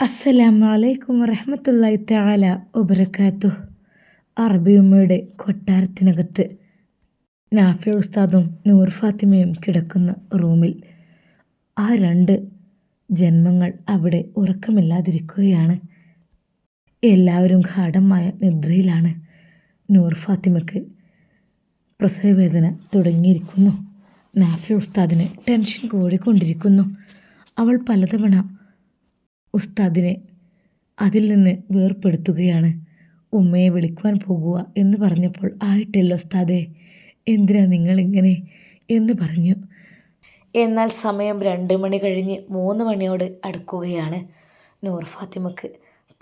അസ്സലാമു അലൈക്കും വറഹമത്തല്ലായി തആല വബറകാതുഹു അറബിയുമ്മയുടെ കൊട്ടാരത്തിനകത്ത് നാഫി ഉസ്താദും നൂർ ഫാത്തിമയും കിടക്കുന്ന റൂമിൽ ആ രണ്ട് ജന്മങ്ങൾ അവിടെ ഉറക്കമില്ലാതിരിക്കുകയാണ്. എല്ലാവരും ഗാഠമായ നിദ്രയിലാണ്. നൂർ ഫാത്തിമയ്ക്ക് പ്രസവവേദന തുടങ്ങിയിരിക്കുന്നു. നാഫി ഉസ്താദിന് ടെൻഷൻ കൂടിക്കൊണ്ടിരിക്കുന്നു. അവൾ പലതവണ ഉസ്താദിനെ അതിൽ നിന്ന് വേർപ്പെടുത്തുകയാണ്. ഉമ്മയെ വിളിക്കുവാൻ പോകുക എന്ന് പറഞ്ഞപ്പോൾ ആയിട്ടല്ലോ ഉസ്താദേ എന്തിനാ നിങ്ങളിങ്ങനെ എന്ന് പറഞ്ഞു. എന്നാൽ സമയം രണ്ട് മണി കഴിഞ്ഞ് മൂന്ന് മണിയോട് അടുക്കുകയാണ്. നൂർ ഫാത്തിമക്ക്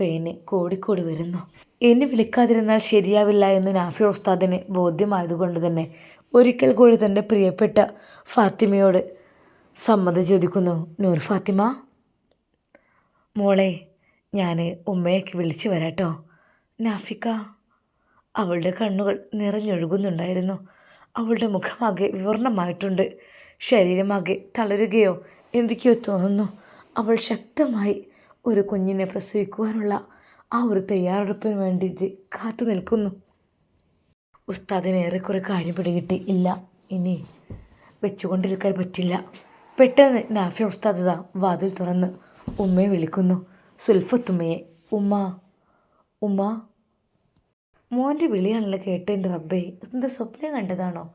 പേന് കോടിക്കോടി വരുന്നു. എന്നെ വിളിക്കാതിരുന്നാൽ ശരിയാവില്ല എന്ന് നാഫി ഉസ്താദിന് ബോധ്യമായതുകൊണ്ട് തന്നെ ഒരിക്കൽ കൂടി തന്റെ പ്രിയപ്പെട്ട ഫാത്തിമയോട് സമ്മതം ചോദിക്കുന്നു. നൂർ ഫാത്തിമ മോളെ ഞാൻ ഉമ്മയൊക്കെ വിളിച്ചു വരാട്ടോ. നാഫിക്ക അവളുടെ കണ്ണുകൾ നിറഞ്ഞൊഴുകുന്നുണ്ടായിരുന്നു. അവളുടെ മുഖമാകെ വിവർണമായിട്ടുണ്ട്. ശരീരമാകെ തളരുകയോ എന്തൊക്കെയോ തോന്നുന്നു. അവൾ ശക്തമായി ഒരു കുഞ്ഞിനെ പ്രസവിക്കുവാനുള്ള ആ ഒരു തയ്യാറെടുപ്പിന് വേണ്ടിയിട്ട് കാത്തു നിൽക്കുന്നു. ഉസ്താദിന് ഏറെക്കുറെ കാര്യം പിടികിട്ടി ഇല്ല ഇനി വെച്ചുകൊണ്ടിരിക്കാൻ പറ്റില്ല. പെട്ടെന്ന് നാഫിയ ഉസ്താദ് വാതിൽ തുറന്ന് ഉമ്മയെ വിളിക്കുന്നു. സുൽഫത്തുമ്മയെ. ഉമ്മ. ഉമ്മ. മോന്റെ വിളിയാണല്ലോ കേട്ടതിന്റെ റബ്ബേ. എന്താ സ്വപ്നം കണ്ടതാണോ?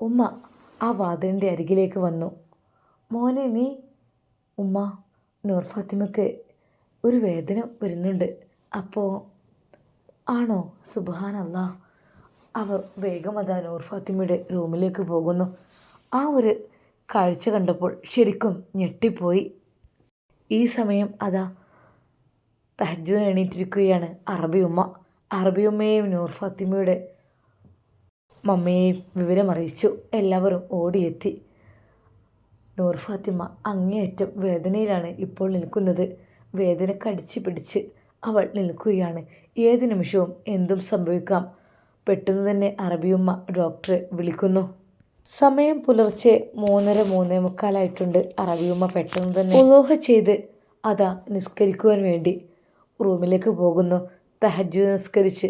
ഉമ്മ ആ വാതിലിന്റെ അരികിലേക്ക് വന്നു. മോനെ നീ. ഉമ്മ നൂർ ഫാത്തിമക്ക് ഒരു വേദന വരുന്നുണ്ട്. അപ്പോൾ ആണോ? സുബാനല്ല അവർ വേഗം അതാ നൂർ ഫാത്തിമയുടെ റൂമിലേക്ക് പോകുന്നു. ആ ഒരു കാഴ്ച കണ്ടപ്പോൾ ശരിക്കും ഞെട്ടിപ്പോയി. ഈ സമയം അതാ തഹജു എണീറ്റിരിക്കുകയാണ്. അറബി ഉമ്മ അറബി ഉമ്മയെയും നൂർ ഫാത്തിമയുടെ മമ്മയെയും വിവരമറിയിച്ചു എല്ലാവരും ഓടിയെത്തി. നൂർ ഫാത്തിമ അങ്ങേയറ്റം വേദനയിലാണ് ഇപ്പോൾ നിൽക്കുന്നത്. വേദന കടിച്ചു പിടിച്ച് അവൾ നിൽക്കുകയാണ്. ഏത് നിമിഷവും എന്തും സംഭവിക്കാം. പെട്ടെന്ന് തന്നെ അറബിയുമ്മ ഡോക്ടറെ വിളിക്കുന്നു. സമയം പുലർച്ചെ മൂന്നര മൂന്നേ മുക്കാലായിട്ടുണ്ട്. അറബിയുമ്മ പെട്ടെന്ന് തന്നെ ഉലോഹ ചെയ്ത് അതാ നിസ്കരിക്കുവാൻ വേണ്ടി റൂമിലേക്ക് പോകുന്നു. തഹജ് നിസ്കരിച്ച്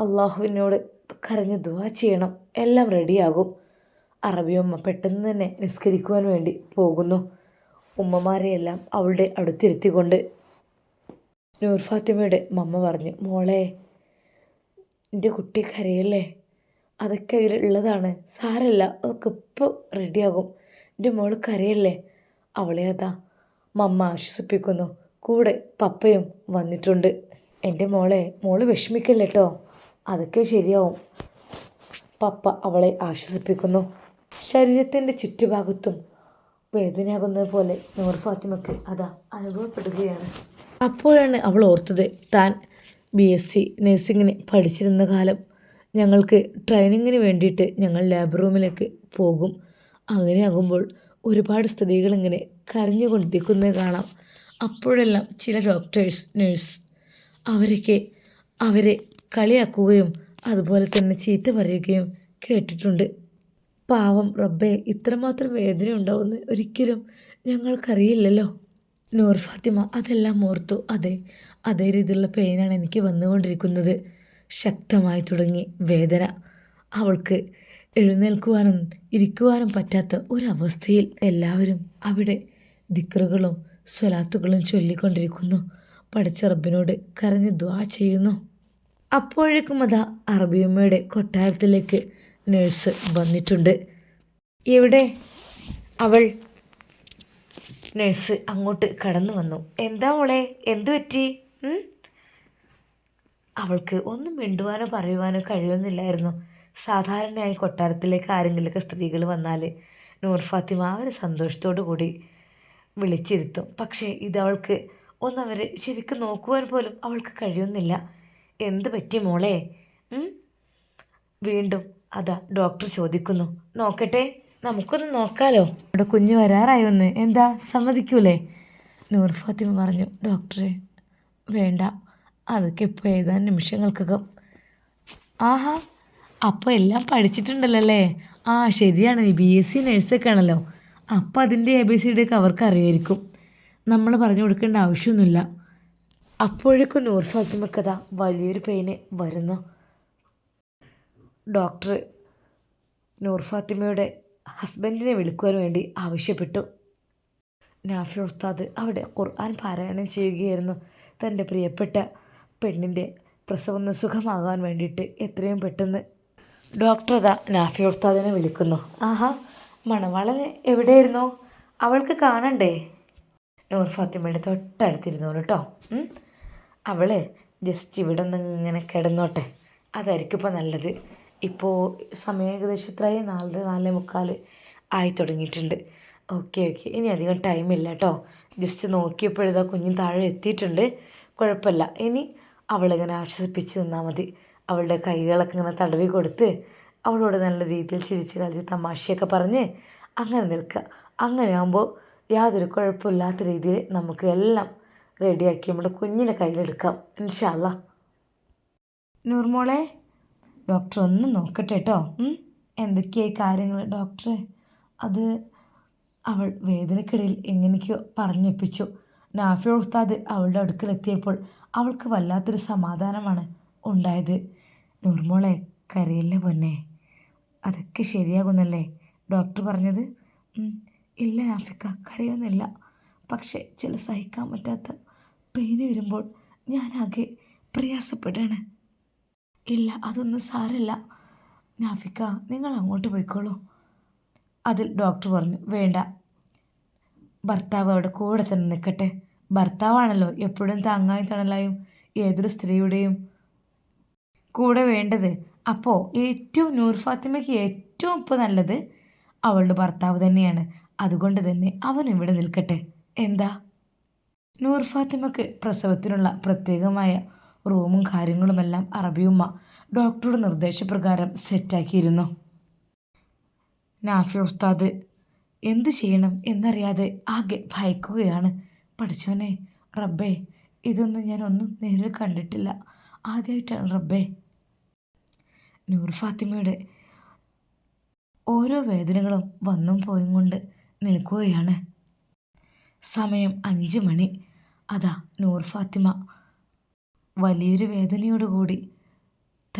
അള്ളാഹുവിനോട് കരഞ്ഞ് ദുവാ ചെയ്യണം. എല്ലാം റെഡിയാകും. അറബിയമ്മ പെട്ടെന്ന് തന്നെ നിസ്കരിക്കുവാൻ വേണ്ടി പോകുന്നു. ഉമ്മമാരെയെല്ലാം അവളുടെ അടുത്തിരുത്തിക്കൊണ്ട് നൂർ ഫാത്തിമയുടെ മമ്മ പറഞ്ഞു മോളെ എന്റെ കുട്ടി കരയല്ലേ? അതൊക്കെ അതിലുള്ളതാണ് സാരമില്ല അതൊക്കെ ഇപ്പോൾ റെഡിയാകും എന്റെ മോൾ കരയല്ലേ? അവളെ അതാ മമ്മ ആശ്വസിപ്പിക്കുന്നു. കൂടെ പപ്പയും വന്നിട്ടുണ്ട്. എന്റെ മോളെ മോൾ വിഷമിക്കല്ലേ കേട്ടോ അതൊക്കെ ശരിയാവും. പപ്പ അവളെ ആശ്വസിപ്പിക്കുന്നു. ശരീരത്തിന്റെ ചുറ്റുഭാഗത്തും വേദനയാകുന്നത് പോലെ നൂർ ഫാത്തിമക്ക് അതാ അനുഭവപ്പെടുകയാണ്. അപ്പോഴാണ് അവൾ ഓർത്തത് താൻ ബി എസ് സി നഴ്സിങ്ങിന് പഠിച്ചിരുന്ന കാലം ഞങ്ങൾക്ക് ട്രെയിനിങ്ങിന് വേണ്ടിയിട്ട് ഞങ്ങൾ ലാബ് റൂമിലേക്ക് പോകും. അങ്ങനെയാകുമ്പോൾ ഒരുപാട് സ്ത്രീകളിങ്ങനെ കരഞ്ഞുകൊണ്ടിരിക്കുന്നത് കാണാം. അപ്പോഴെല്ലാം ചില ഡോക്ടേഴ്സ് നേഴ്സ് അവരൊക്കെ അവരെ കളിയാക്കുകയും അതുപോലെ തന്നെ ചീത്ത പറയുകയും കേട്ടിട്ടുണ്ട്. പാവം റബ്ബെ ഇത്രമാത്രം വേദന ഉണ്ടാവുമെന്ന് ഒരിക്കലും ഞങ്ങൾക്കറിയില്ലല്ലോ. നൂർ ഫാത്തിമ അതെല്ലാം ഓർത്തു. അതെ അതേ രീതിയിലുള്ള പെയിനാണ് എനിക്ക് വന്നുകൊണ്ടിരിക്കുന്നത്. ശക്തമായി തുടങ്ങി വേദന. അവൾക്ക് എഴുന്നേൽക്കുവാനും ഇരിക്കുവാനും പറ്റാത്ത ഒരവസ്ഥയിൽ എല്ലാവരും അവിടെ ദിക്റുകളും സ്വലാത്തുകളും ചൊല്ലിക്കൊണ്ടിരിക്കുന്നു. പഠിച്ച റബ്ബിനോട് കരഞ്ഞ് ദ്വാ ചെയ്യുന്നു. അപ്പോഴേക്കും അതാ അറബിയമ്മയുടെ കൊട്ടാരത്തിലേക്ക് നേഴ്സ് വന്നിട്ടുണ്ട്. ഇവിടെ അവൾ നേഴ്സ് അങ്ങോട്ട് കടന്നു വന്നു. എന്താ മോളെ? എന്തു പറ്റി? അവൾക്ക് ഒന്നും മിണ്ടുവാനോ പറയുവാനോ കഴിയുന്നില്ലായിരുന്നു. സാധാരണയായി കൊട്ടാരത്തിലേക്ക് ആരെങ്കിലുമൊക്കെ സ്ത്രീകൾ വന്നാൽ നൂർ ഫാത്തിമ അവരെ സന്തോഷത്തോടു കൂടി വിളിച്ചിരുത്തും. പക്ഷേ ഇതവൾക്ക് ഒന്നവരെ ശരിക്കും നോക്കുവാൻ പോലും അവൾക്ക് കഴിയുന്നില്ല. എന്ത് പറ്റി മോളെ? വീണ്ടും അതാ ഡോക്ടർ ചോദിക്കുന്നു. നോക്കട്ടെ നമുക്കൊന്ന് നോക്കാലോ. ഇവിടെ കുഞ്ഞ് വരാറായൊന്ന് എന്താ? സമ്മതിക്കൂലേ? നൂർ ഫാത്തിമ പറഞ്ഞു ഡോക്ടറെ വേണ്ട. അതൊക്കെ ഇപ്പോൾ ഏതാനും നിമിഷങ്ങൾക്കകം. ആഹാ അപ്പോൾ എല്ലാം പഠിച്ചിട്ടുണ്ടല്ലോ അല്ലേ ആ ശരിയാണ്. ബി എസ് സി നഴ്സൊക്കെ ആണല്ലോ. അപ്പം അതിന്റെ എ ബി സി ഡി ഒക്കെ അവർക്ക് അറിയായിരിക്കും. നമ്മൾ പറഞ്ഞു കൊടുക്കേണ്ട ആവശ്യമൊന്നുമില്ല. അപ്പോഴേക്കും നൂർ കഥ വലിയൊരു പെയിന് വരുന്നു. ഡോക്ടർ നൂർ ഫാത്തിമയുടെ ഹസ്ബൻഡിനെ വിളിക്കുവാൻ വേണ്ടി ആവശ്യപ്പെട്ടു. നാഫി ഉസ്താദ് അവിടെ ഖുർആൻ പാരായണം ചെയ്യുകയായിരുന്നു. തന്റെ പ്രിയപ്പെട്ട പെണ്ണിന്റെ പ്രസവം സുഖമാകാൻ വേണ്ടിയിട്ട് എത്രയും പെട്ടെന്ന് ഡോക്ടർ അതാ നാഫി ഉസ്താദിനെ വിളിക്കുന്നു. ആഹാ മണവാളന് എവിടെയായിരുന്നു? അവൾക്ക് കാണണ്ടേ? നൂർ ഫാത്തിമയുടെ തൊട്ടടുത്തിരുന്നു കേട്ടോ അവൾ ജസ്റ്റ് ഇവിടെ നിന്ന് ഇങ്ങനെ കിടന്നോട്ടെ. അതായിരിക്കും ഇപ്പോൾ നല്ലത്. ഇപ്പോൾ സമയം ഏകദേശം ഇത്രയും നാല് നാലേ മുക്കാൽ ആയി തുടങ്ങിയിട്ടുണ്ട്. ഓക്കെ ഓക്കെ ഇനി അധികം ടൈമില്ല കേട്ടോ ജസ്റ്റ് നോക്കിയപ്പോഴിതാ കുഞ്ഞും താഴെ എത്തിയിട്ടുണ്ട്. കുഴപ്പമില്ല. ഇനി അവളിങ്ങനെ ആശ്വസിപ്പിച്ച് നിന്നാൽ മതി. അവളുടെ കൈകളൊക്കെ ഇങ്ങനെ തടവി കൊടുത്ത് അവളോട് നല്ല രീതിയിൽ ചിരിച്ച് കളിച്ച് തമാശയൊക്കെ പറഞ്ഞ് അങ്ങനെ നിൽക്കുക. അങ്ങനെ ആകുമ്പോൾ യാതൊരു കുഴപ്പമില്ലാത്ത രീതിയിൽ നമുക്ക് എല്ലാം റെഡിയാക്കി നമ്മുടെ കുഞ്ഞിനെ കയ്യിലെടുക്കാം. ഇൻഷാല്ല നൂർമോളെ ഡോക്ടർ ഒന്ന് നോക്കട്ടെ കേട്ടോ. എന്തൊക്കെയായി കാര്യങ്ങൾ ഡോക്ടറെ അത് അവൾ വേദനക്കിടയിൽ എങ്ങനെയൊക്കെയോ പറഞ്ഞൊപ്പിച്ചു. നാഫി ഉസ്താദ് അവളുടെ അടുക്കലെത്തിയപ്പോൾ അവൾക്ക് വല്ലാത്തൊരു സമാധാനമാണ് ഉണ്ടായത്. നൂർമോളെ കരയില്ല പൊന്നെ? അതൊക്കെ ശരിയാകുന്നല്ലേ? ഡോക്ടർ പറഞ്ഞത്. ഇല്ല നാഫിക്ക കരയൊന്നുമില്ല. പക്ഷേ ചില സഹിക്കാൻ പറ്റാത്ത പെയിന് വരുമ്പോൾ ഞാനാകെ പ്രയാസപ്പെടുകയാണ്. ഇല്ല അതൊന്നും സാരല്ല നാഫിക്ക നിങ്ങൾ അങ്ങോട്ട് പോയിക്കോളൂ. അതിൽ ഡോക്ടർ പറഞ്ഞു. വേണ്ട. ഭർത്താവ് അവിടെ കൂടെ തന്നെ നിൽക്കട്ടെ. ഭർത്താവാണല്ലോ എപ്പോഴും താങ്ങായി തണലായും ഏതൊരു സ്ത്രീയുടെയും കൂടെ വേണ്ടത്. അപ്പോൾ ഏറ്റവും നൂർ ഫാത്തിമയ്ക്ക് ഏറ്റവും ഇപ്പോൾ നല്ലത് അവളുടെ ഭർത്താവ് തന്നെയാണ്. അതുകൊണ്ട് തന്നെ അവൻ ഇവിടെ നിൽക്കട്ടെ. എന്താ? നൂർ ഫാത്തിമക്ക് പ്രസവത്തിനുള്ള പ്രത്യേകമായ റൂമും കാര്യങ്ങളുമെല്ലാം അറബിയുമ്മ ഡോക്ടറുടെ നിർദ്ദേശപ്രകാരം സെറ്റാക്കിയിരുന്നു. നാഫി ഉസ്താദ് എന്ത് ചെയ്യണം എന്നറിയാതെ ആകെ ഭയക്കുകയാണ്. പഠിച്ചവനെ റബ്ബേ ഇതൊന്നും ഞാൻ ഒന്നും നേരിൽ കണ്ടിട്ടില്ല. ആദ്യമായിട്ടാണ് റബ്ബേ. നൂർ ഫാത്തിമയുടെ ഓരോ വേദനകളും വന്നും പോയും കൊണ്ട് നിൽക്കുകയാണ്. സമയം അഞ്ച് മണി. അതാ നൂർ ഫാത്തിമ. വലിയൊരു വേദനയോടുകൂടി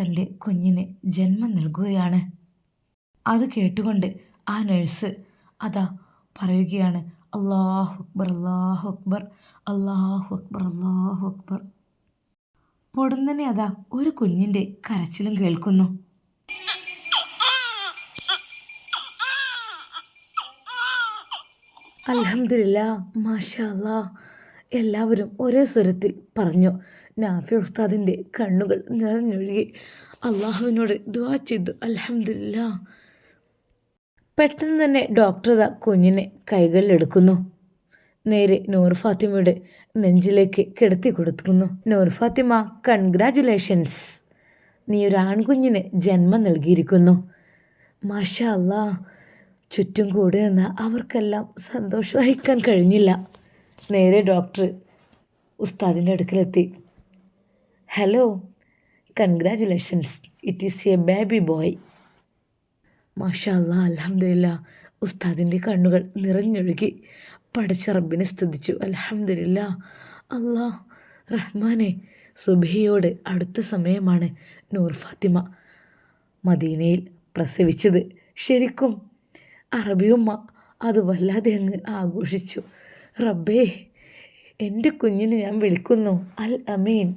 തന്റെ കുഞ്ഞിന് ജന്മം നൽകുകയാണ്. അത് കേട്ടുകൊണ്ട് ആ നഴ്സ് അതാ പറയുകയാണ് അള്ളാഹു അക്ബർ അള്ളാഹു അക്ബർ അള്ളാഹു അക്ബർ അള്ളാഹു അക്ബർ. പൊടുന്നനെ അതാ ഒരു കുഞ്ഞിന്റെ കരച്ചിലും കേൾക്കുന്നു. അലഹമില്ല മാഷാ എല്ലാവരും ഒരേ സ്വരത്തിൽ പറഞ്ഞു. നാഫി ഉസ്താദിന്റെ കണ്ണുകൾ നിറഞ്ഞൊഴുകി. അള്ളാഹുവിനോട് ദുവാ ചെയ്തു അലഹമില്ല പെട്ടെന്ന് തന്നെ ഡോക്ടർ കുഞ്ഞിനെ കൈകളിലെടുക്കുന്നു നേരെ നൂർ ഫാത്തിമയുടെ നെഞ്ചിലേക്ക് കിടത്തി കൊടുക്കുന്നു നൂർ ഫാത്തിമ കൺഗ്രാറ്റുലേഷൻസ് നീ ഒരു ആൺകുഞ്ഞിന് ജന്മം നൽകിയിരിക്കുന്നു. മാഷാ അല്ലാ ചുറ്റും കൂടെ നിന്ന് അവർക്കെല്ലാം സന്തോഷം സഹിക്കാൻ കഴിഞ്ഞില്ല. നേരെ ഡോക്ടർ ഉസ്താദിന്റെ അടുക്കലെത്തി. Hello congratulations it is a baby boy മാഷാ അല്ലാ അലഹമില്ല ഉസ്താദിന്റെ കണ്ണുകൾ നിറഞ്ഞൊഴുകി പഠിച്ച റബ്ബിനെ സ്തുതിച്ചു. അലഹമില്ല അല്ലാ റഹ്മാനെ സുബിയോട് അടുത്ത സമയമാണ് നൂർ ഫാത്തിമ മദീനയിൽ പ്രസവിച്ചത്. ശരിക്കും അറബിയുമ്മ അത് വല്ലാതെ അങ്ങ് ആഘോഷിച്ചു. റബ്ബേ എന്റെ കുഞ്ഞിനെ ഞാൻ വിളിക്കുന്നു. അൽ അമീൻ.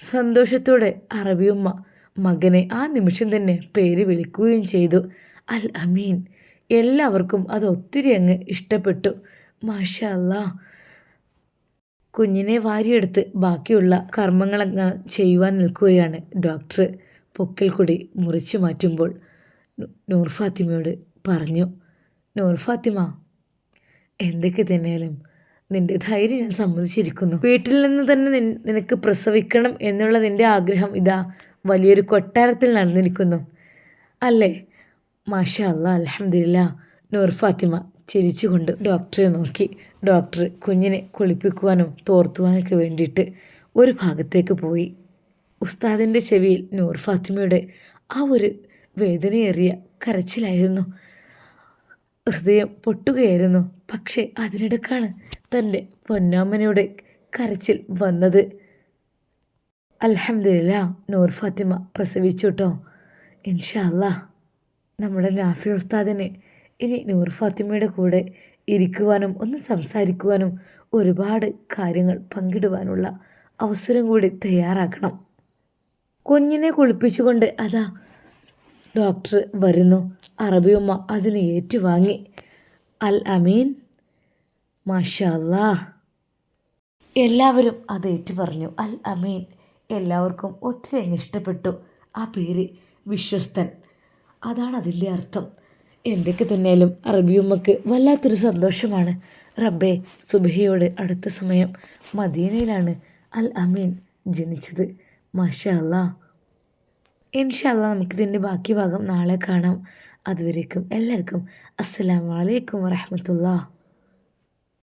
സന്തോഷത്തോടെ അറബിയുമ്മ മകനെ ആ നിമിഷം തന്നെ പേര് വിളിക്കുകയും ചെയ്തു. അൽ അമീൻ. എല്ലാവർക്കും അത് ഒത്തിരി അങ്ങ് ഇഷ്ടപ്പെട്ടു. മാഷാ അല്ലാ കുഞ്ഞിനെ വാരിയെടുത്ത് ബാക്കിയുള്ള കർമ്മങ്ങളങ്ങ് ചെയ്യുവാൻ നിൽക്കുകയാണ് ഡോക്ടർ. പൊക്കിൽ കൂടി മുറിച്ചു മാറ്റുമ്പോൾ നൂർ ഫാത്തിമയോട് പറഞ്ഞു നൂർ ഫാത്തിമ എന്തൊക്കെ തന്നെയാലും നിന്റെ ധൈര്യം ഞാൻ സമ്മതിച്ചിരിക്കുന്നു. വീട്ടിൽ നിന്ന് തന്നെ നിനക്ക് പ്രസവിക്കണം എന്നുള്ള നിന്റെ ആഗ്രഹം ഇതാ. വലിയൊരു കൊട്ടാരത്തിൽ നടന്നിരിക്കുന്നു. അല്ലേ? മാഷ അല്ല അലഹമില്ല നൂർ ഫാത്തിമ ചിരിച്ചുകൊണ്ട് ഡോക്ടറെ നോക്കി. ഡോക്ടർ കുഞ്ഞിനെ കുളിപ്പിക്കുവാനും തോർത്തുവാനൊക്കെ വേണ്ടിയിട്ട് ഒരു ഭാഗത്തേക്ക് പോയി. ഉസ്താദിന്റെ ചെവിയിൽ നൂർ ഫാത്തിമയുടെ ആ ഒരു വേദനയേറിയ കരച്ചിലായിരുന്നു. ഹൃദയം പൊട്ടുകയായിരുന്നു. പക്ഷേ അതിനിടക്കാണ് തന്റെ പൊന്നാമ്മനയുടെ കരച്ചിൽ വന്നത്. അൽഹംദുലില്ലാ നൂർ ഫാത്തിമ പ്രസവിച്ചു കേട്ടോ ഇൻഷല്ല നമ്മുടെ നാഫി ഉസ്താദിന് ഇനി നൂർ ഫാത്തിമയുടെ കൂടെ ഇരിക്കുവാനും ഒന്ന് സംസാരിക്കുവാനും ഒരുപാട് കാര്യങ്ങൾ പങ്കിടുവാനുള്ള അവസരം കൂടി തയ്യാറാക്കണം. കുഞ്ഞിനെ കുളിപ്പിച്ചുകൊണ്ട് അതാ ഡോക്ടർ വരുന്നു. അറബിയമ്മ അതിന് ഏറ്റുവാങ്ങി. അൽ അമീൻ. മാഷാല്ലാ എല്ലാവരും അത് ഏറ്റു പറഞ്ഞു അൽ അമീൻ. എല്ലാവർക്കും ഒത്തിരി അങ്ങ് ഇഷ്ടപ്പെട്ടു. ആ പേര് വിശ്വസ്തൻ. അതാണ് അതിന്റെ അർത്ഥം. എന്തൊക്കെ തന്നെയാലും അറബിയുമ്മക്ക് വല്ലാത്തൊരു സന്തോഷമാണ്. റബ്ബെ സുബഹയോട് അടുത്ത സമയം മദീനയിലാണ് അൽ അമീൻ ജനിച്ചത്. മാഷാ അല്ലാ നമുക്കിതിന്റെ ബാക്കി ഭാഗം നാളെ കാണാം. അതുവരേക്കും എല്ലാവർക്കും അസ്സലാമു അലൈക്കും വറഹമത്തുള്ള.